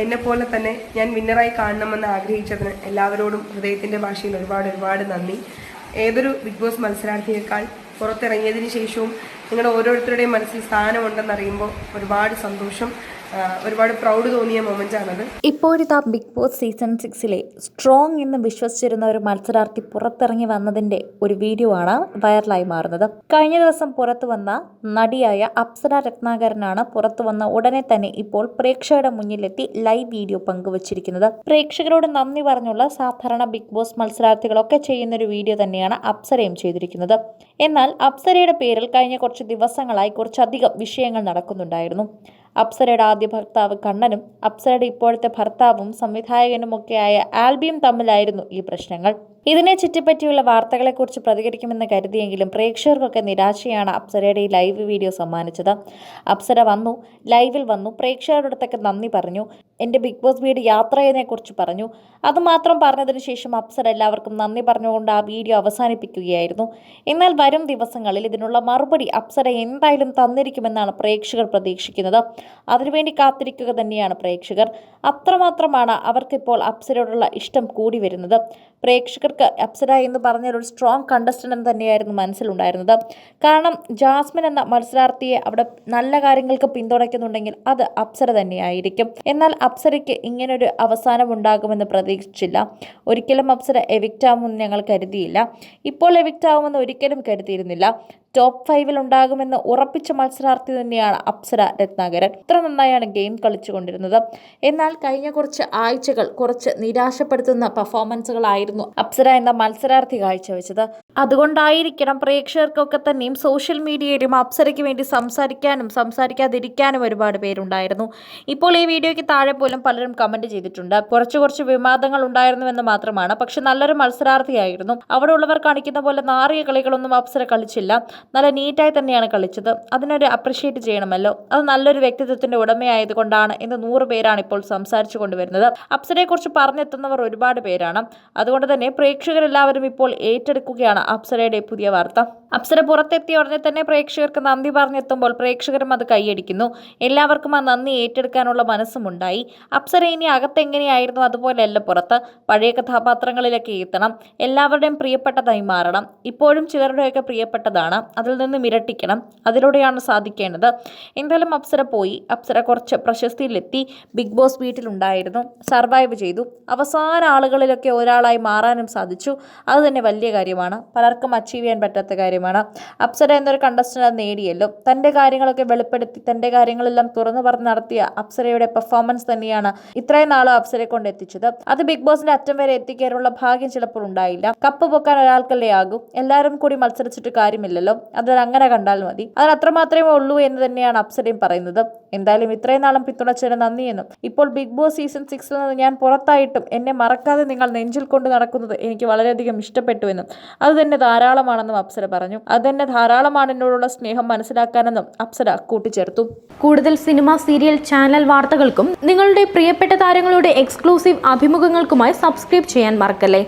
എന്നെ പോലെ തന്നെ ഞാൻ വിന്നറായി കാണണമെന്ന് ആഗ്രഹിച്ചതിന് എല്ലാവരോടും ഹൃദയത്തിന്റെ ഭാഷയിൽ ഒരുപാട് ഒരുപാട് നന്ദി. ഏതൊരു ബിഗ് ബോസ് മത്സരാർത്ഥിയേക്കാൾ പുറത്തിറങ്ങിയതിന് ശേഷവും നിങ്ങളുടെ ഓരോരുത്തരുടെയും മനസ്സിൽ സ്ഥാനമുണ്ടെന്നറിയുമ്പോൾ ഒരുപാട് സന്തോഷം. ഒരുപാട് പ്രൗഡ് തോന്നിയ മൊമെന്റ് ആണത്. ഇപ്പോഴിതാ ബിഗ് ബോസ് സീസൺ സിക്സിലെ സ്ട്രോങ് എന്ന് വിശ്വസിച്ചിരുന്ന ഒരു മത്സരാർത്ഥി പുറത്തിറങ്ങി വന്നതിന്റെ ഒരു വീഡിയോ ആണ് വൈറലായി മാറുന്നത്. കഴിഞ്ഞ ദിവസം പുറത്തു വന്ന നടിയായ അപ്സര രത്നാകരനാണ് പുറത്തു വന്ന ഉടനെ തന്നെ ഇപ്പോൾ പ്രേക്ഷകരുടെ മുന്നിലെത്തി ലൈവ് വീഡിയോ പങ്കുവച്ചിരിക്കുന്നത്. പ്രേക്ഷകരോട് നന്ദി പറഞ്ഞുള്ള സാധാരണ ബിഗ് ബോസ് മത്സരാർത്ഥികളൊക്കെ ചെയ്യുന്ന ഒരു വീഡിയോ തന്നെയാണ് അപ്സരയും ചെയ്തിരിക്കുന്നത്. എന്നാൽ അപ്സരയുടെ പേരിൽ കഴിഞ്ഞ കുറച്ച് ദിവസങ്ങളായി കുറച്ചധികം വിഷയങ്ങൾ നടക്കുന്നുണ്ടായിരുന്നു. അപ്സരയുടെ ആദ്യ ഭർത്താവ് കണ്ണനും അപ്സരയുടെ ഇപ്പോഴത്തെ ഭർത്താവും സംവിധായകനുമൊക്കെയായ ആൽബിയും തമ്മിലായിരുന്നു ഈ പ്രശ്നങ്ങൾ. ഇതിനെ ചുറ്റിപ്പറ്റിയുള്ള വാർത്തകളെക്കുറിച്ച് പ്രതികരിക്കുമെന്ന് കരുതിയെങ്കിലും പ്രേക്ഷകർക്കൊക്കെ നിരാശയാണ് അപ്സരയുടെ ഈ ലൈവ് വീഡിയോ സമ്മാനിച്ചത്. അപ്സര വന്നു ലൈവിൽ വന്നു പ്രേക്ഷകരുടെ അടുത്തൊക്കെ നന്ദി പറഞ്ഞു എന്റെ ബിഗ് ബോസ് വീട് യാത്രയെക്കുറിച്ച് പറഞ്ഞു. അതുമാത്രം പറഞ്ഞതിന് ശേഷം അപ്സര എല്ലാവർക്കും നന്ദി പറഞ്ഞുകൊണ്ട് ആ വീഡിയോ അവസാനിപ്പിക്കുകയായിരുന്നു. എന്നാൽ വരും ദിവസങ്ങളിൽ ഇതിനുള്ള മറുപടി അപ്സര എന്തായാലും തന്നിരിക്കുമെന്നാണ് പ്രേക്ഷകർ പ്രതീക്ഷിക്കുന്നത്. അതിനുവേണ്ടി കാത്തിരിക്കുക തന്നെയാണ് പ്രേക്ഷകർ. അത്രമാത്രമാണ് അവർക്കിപ്പോൾ അപ്സരയോടുള്ള ഇഷ്ടം കൂടി വരുന്നത്. പ്രേക്ഷകർക്ക് അപ്സര എന്ന് പറഞ്ഞ ഒരു സ്ട്രോങ് കണ്ടസ്റ്റന്റ് തന്നെയായിരുന്നു മനസ്സിലുണ്ടായിരുന്നത്. കാരണം ജാസ്മിൻ എന്ന മത്സരാർത്ഥിയെ അവിടെ നല്ല കാര്യങ്ങൾക്ക് പിന്തുണയ്ക്കുന്നുണ്ടെങ്കിൽ അത് അപ്സര തന്നെയായിരിക്കും. എന്നാൽ അപ്സരയ്ക്ക് ഇങ്ങനൊരു അവസാനം ഉണ്ടാകുമെന്ന് പ്രതീക്ഷിച്ചില്ല. ഒരിക്കലും അപ്സര എവിക്റ്റാവുമെന്ന് ഞങ്ങൾ കരുതിയില്ല. ഇപ്പോൾ എവിക്റ്റാവുമെന്ന് ഒരിക്കലും കരുതിയിരുന്നില്ല. ടോപ്പ് ഫൈവിൽ ഉണ്ടാകുമെന്ന് ഉറപ്പിച്ച മത്സരാർത്ഥി തന്നെയാണ് അപ്സര രത്നാകരൻ. ഇത്ര നന്നായാണ് ഗെയിം കളിച്ചുകൊണ്ടിരുന്നത്. എന്നാൽ കഴിഞ്ഞ കുറച്ച് ആഴ്ചകൾ കുറച്ച് നിരാശപ്പെടുത്തുന്ന പെർഫോമൻസുകളായിരുന്നു അപ്സര എന്ന മത്സരാർത്ഥി കാഴ്ചവെച്ചത്. അതുകൊണ്ടായിരിക്കണം പ്രേക്ഷകർക്കൊക്കെ തന്നെയും സോഷ്യൽ മീഡിയയിലും അപ്സരയ്ക്ക് വേണ്ടി സംസാരിക്കാനും സംസാരിക്കാതിരിക്കാനും ഒരുപാട് പേരുണ്ടായിരുന്നു. ഇപ്പോൾ ഈ വീഡിയോയ്ക്ക് താഴെ പോലും പലരും കമന്റ് ചെയ്തിട്ടുണ്ട്. കുറച്ച് കുറച്ച് വിവാദങ്ങൾ ഉണ്ടായിരുന്നുവെന്ന് മാത്രമാണ്. പക്ഷെ നല്ലൊരു മത്സരാർത്ഥിയായിരുന്നു. അവിടെ ഉള്ളവർ കാണിക്കുന്ന പോലെ നാറിയ കളികളൊന്നും അപ്സര കളിച്ചില്ല. നല്ല നീറ്റായി തന്നെയാണ് കളിച്ചത്. അതിനൊരു അപ്രിഷ്യേറ്റ് ചെയ്യണമല്ലോ. അത് നല്ലൊരു വ്യക്തിത്വത്തിന്റെ ഉടമയായതുകൊണ്ടാണ് എന്ന് നൂറ് പേരാണ് ഇപ്പോൾ സംസാരിച്ചു കൊണ്ടുവരുന്നത്. അപ്സരയെക്കുറിച്ച് പറഞ്ഞെത്തുന്നവർ ഒരുപാട് പേരാണ്. അതുകൊണ്ട് തന്നെ പ്രേക്ഷകരെല്ലാവരും ഇപ്പോൾ ഏറ്റെടുക്കുകയാണ് അപ്സരയുടെ പുതിയ വാർത്ത. അപ്സര പുറത്തെത്തിയ ഉടനെ തന്നെ പ്രേക്ഷകർക്ക് നന്ദി പറഞ്ഞെത്തുമ്പോൾ പ്രേക്ഷകരും അത് കൈയടിക്കുന്നു. എല്ലാവർക്കും ആ നന്ദി ഏറ്റെടുക്കാനുള്ള മനസ്സുമുണ്ടായി. അപ്സര ഇനി അകത്തെങ്ങനെയായിരുന്നു? അതുപോലെയല്ല പുറത്ത്. പഴയ കഥാപാത്രങ്ങളിലൊക്കെ എത്തണം. എല്ലാവരുടെയും പ്രിയപ്പെട്ടതായി മാറണം. ഇപ്പോഴും ചിലരുടെയൊക്കെ പ്രിയപ്പെട്ടതാണ്. അതിൽ നിന്ന് ഇരട്ടിക്കണം അതിലൂടെയാണ് സാധിക്കേണ്ടത്. എന്തായാലും അപ്സര പോയി. അപ്സര കുറച്ച് പ്രശസ്തിയിലെത്തി. ബിഗ് ബോസ് വീട്ടിലുണ്ടായിരുന്നു. സർവൈവ് ചെയ്തു. അവസാന ആളുകളിലൊക്കെ ഒരാളായി മാറാനും സാധിച്ചു. അത് തന്നെ വലിയ കാര്യമാണ്. പലർക്കും അച്ചീവ് ചെയ്യാൻ പറ്റാത്ത കാര്യമാണ്. അപ്സര എന്നൊരു കണ്ടസ്റ്റന്റ് അത് നേടിയല്ലോ. തന്റെ കാര്യങ്ങളൊക്കെ വെളിപ്പെടുത്തി തന്റെ കാര്യങ്ങളെല്ലാം തുറന്നു പറഞ്ഞ് നടത്തിയ അപ്സരയുടെ പെർഫോമൻസ് തന്നെയാണ് ഇത്രയും നാളും അപ്സരയെ കൊണ്ട് എത്തിച്ചത്. അത് ബിഗ് ബോസിന്റെ അറ്റം വരെ എത്തിക്കാനുള്ള ഭാഗ്യം ചിലപ്പോൾ ഉണ്ടായില്ല. കപ്പ് പൊക്കാൻ ഒരാൾക്കല്ലേ ആകും. എല്ലാവരും കൂടി മത്സരിച്ചിട്ട് കാര്യമില്ലല്ലോ. അത് അങ്ങനെ കണ്ടാൽ മതി. അതിന് അത്ര മാത്രമേ ഉള്ളൂ എന്ന് തന്നെയാണ് അപ്സരയും പറയുന്നത്. എന്തായാലും ഇത്രയും നാളും പിന്തുണച്ചതിന് നന്ദിയെന്നും ഇപ്പോൾ ബിഗ് ബോസ് സീസൺ സിക്സിൽ നിന്ന് ഞാൻ പുറത്തായിട്ടും എന്നെ മറക്കാതെ നിങ്ങൾ നെഞ്ചിൽ കൊണ്ട് നടക്കുന്നത് എനിക്ക് വളരെയധികം ഇഷ്ടപ്പെട്ടു എന്നും അത് തന്നെ ധാരാളമാണെന്നും അപ്സര പറഞ്ഞു. അത് തന്നെ ധാരാളമാണ് എന്നോടുള്ള സ്നേഹം മനസ്സിലാക്കാനെന്നും അപ്സര കൂട്ടിച്ചേർത്തു. കൂടുതൽ സിനിമ സീരിയൽ ചാനൽ വാർത്തകൾക്കും നിങ്ങളുടെ പ്രിയപ്പെട്ട താരങ്ങളുടെ എക്സ്ക്ലൂസീവ് അഭിമുഖങ്ങൾക്കുമായി സബ്സ്ക്രൈബ് ചെയ്യാൻ മറക്കല്ലേ?